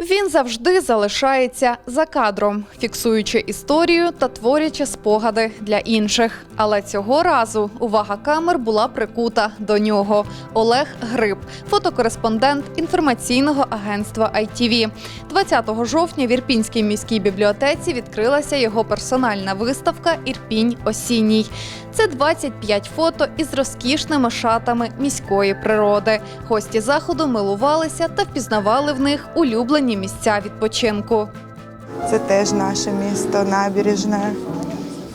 Він завжди залишається за кадром, фіксуючи історію та творячи спогади для інших. Але цього разу увага камер була прикута до нього. Олег Гриб, фотокореспондент інформаційного агентства ITV. 20 жовтня в Ірпінській міській бібліотеці відкрилася його персональна виставка Ірпінь осінній. Це 25 фото із розкішними шатами міської природи. Гості заходу милувалися та впізнавали в них улюблені місця відпочинку. Це теж наше місто, набережне.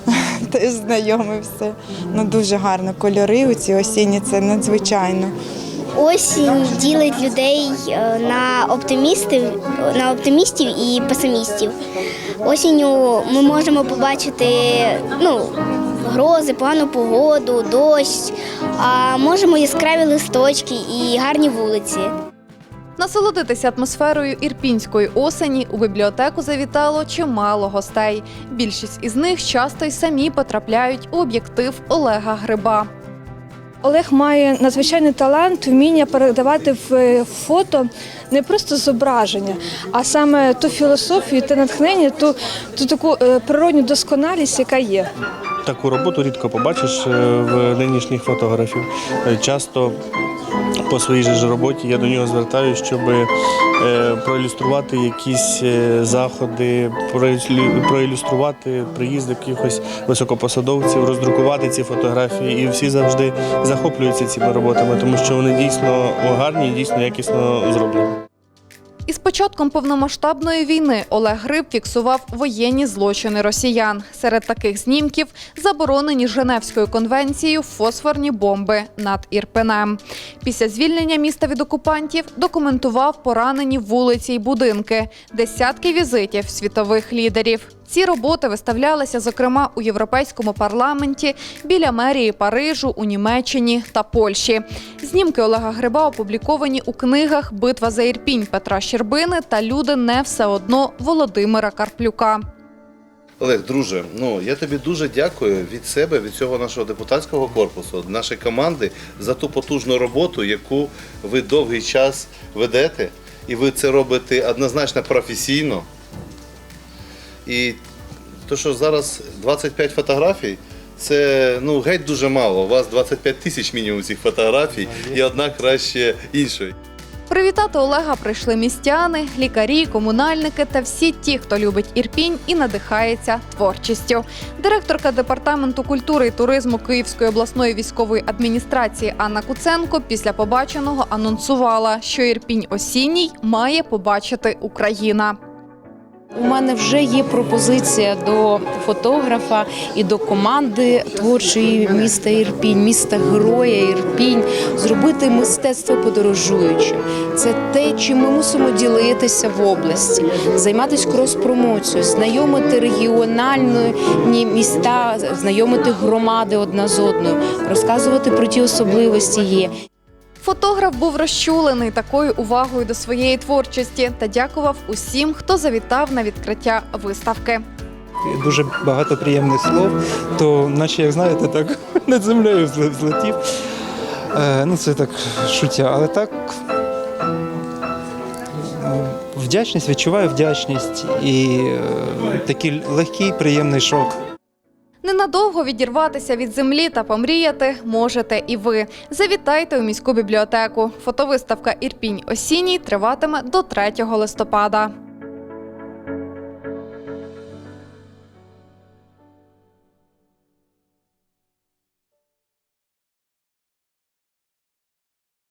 Теж знайоме все. Ну дуже гарно. Кольори у ці осінні це надзвичайно. Осінь ділить людей е, на оптимістів, на оптимістів і песимістів. Осінню ми можемо побачити ну, грози, погану погоду, дощ, а можемо яскраві листочки і гарні вулиці. Насолодитися атмосферою ірпінської осені у бібліотеку завітало чимало гостей. Більшість із них часто й самі потрапляють у об'єктив Олега Гриба. Олег має надзвичайний талант, вміння передавати в е, фото не просто зображення, а саме ту філософію, те натхнення, ту, ту таку е, природню досконалість, яка є. Таку роботу рідко побачиш е, в нинішніх фотографів. Часто по своїй же роботі я до нього звертаюся, щоб е, проілюструвати якісь е, заходи, проілю- проілюструвати приїзди якихось високопосадовців, роздрукувати ці фотографії. І всі завжди захоплюються цими роботами, тому що вони дійсно гарні дійсно якісно зроблені. Із початком повномасштабної війни Олег Гриб фіксував воєнні злочини росіян. Серед таких знімків заборонені Женевською конвенцією фосфорні бомби над Ірпенем. Після звільнення міста від окупантів документував поранені вулиці й будинки, десятки візитів світових лідерів. Ці роботи виставлялися, зокрема, у європейському парламенті, біля мерії Парижу, у Німеччині та Польщі. Знімки Олега Гриба опубліковані у книгах Битва за Ірпінь Петра Щербини та Люди не все одно Володимира Карплюка. Олег, друже, ну я тобі дуже дякую від себе, від цього нашого депутатського корпусу, від нашої команди за ту потужну роботу, яку ви довгий час ведете, і ви це робите однозначно професійно. І то, що зараз 25 фотографій, це ну геть дуже мало. У вас 25 тисяч мінімум цих фотографій, і одна краще іншої. Привітати Олега прийшли містяни, лікарі, комунальники та всі ті, хто любить Ірпінь і надихається творчістю. Директорка департаменту культури і туризму Київської обласної військової адміністрації Анна Куценко після побаченого анонсувала, що Ірпінь осінній має побачити Україна. У мене вже є пропозиція до фотографа і до команди творчої міста Ірпінь, міста Героя Ірпінь, зробити мистецтво подорожуючим. Це те, чим ми мусимо ділитися в області, займатися крос-промоцією, знайомити регіональні міста, знайомити громади одна з одною, розказувати про ті особливості є. Фотограф був розчулений такою увагою до своєї творчості та дякував усім, хто завітав на відкриття виставки. дуже багато приємних слов, то наче, як знаєте, так над землею злетів. Е, ну, це так шуття, але так ну, вдячність, відчуваю вдячність і е, такий легкий, приємний шок. Ненадовго відірватися від землі та помріяти можете і ви. Завітайте у міську бібліотеку. Фотовиставка Ірпінь осінній триватиме до 3 листопада.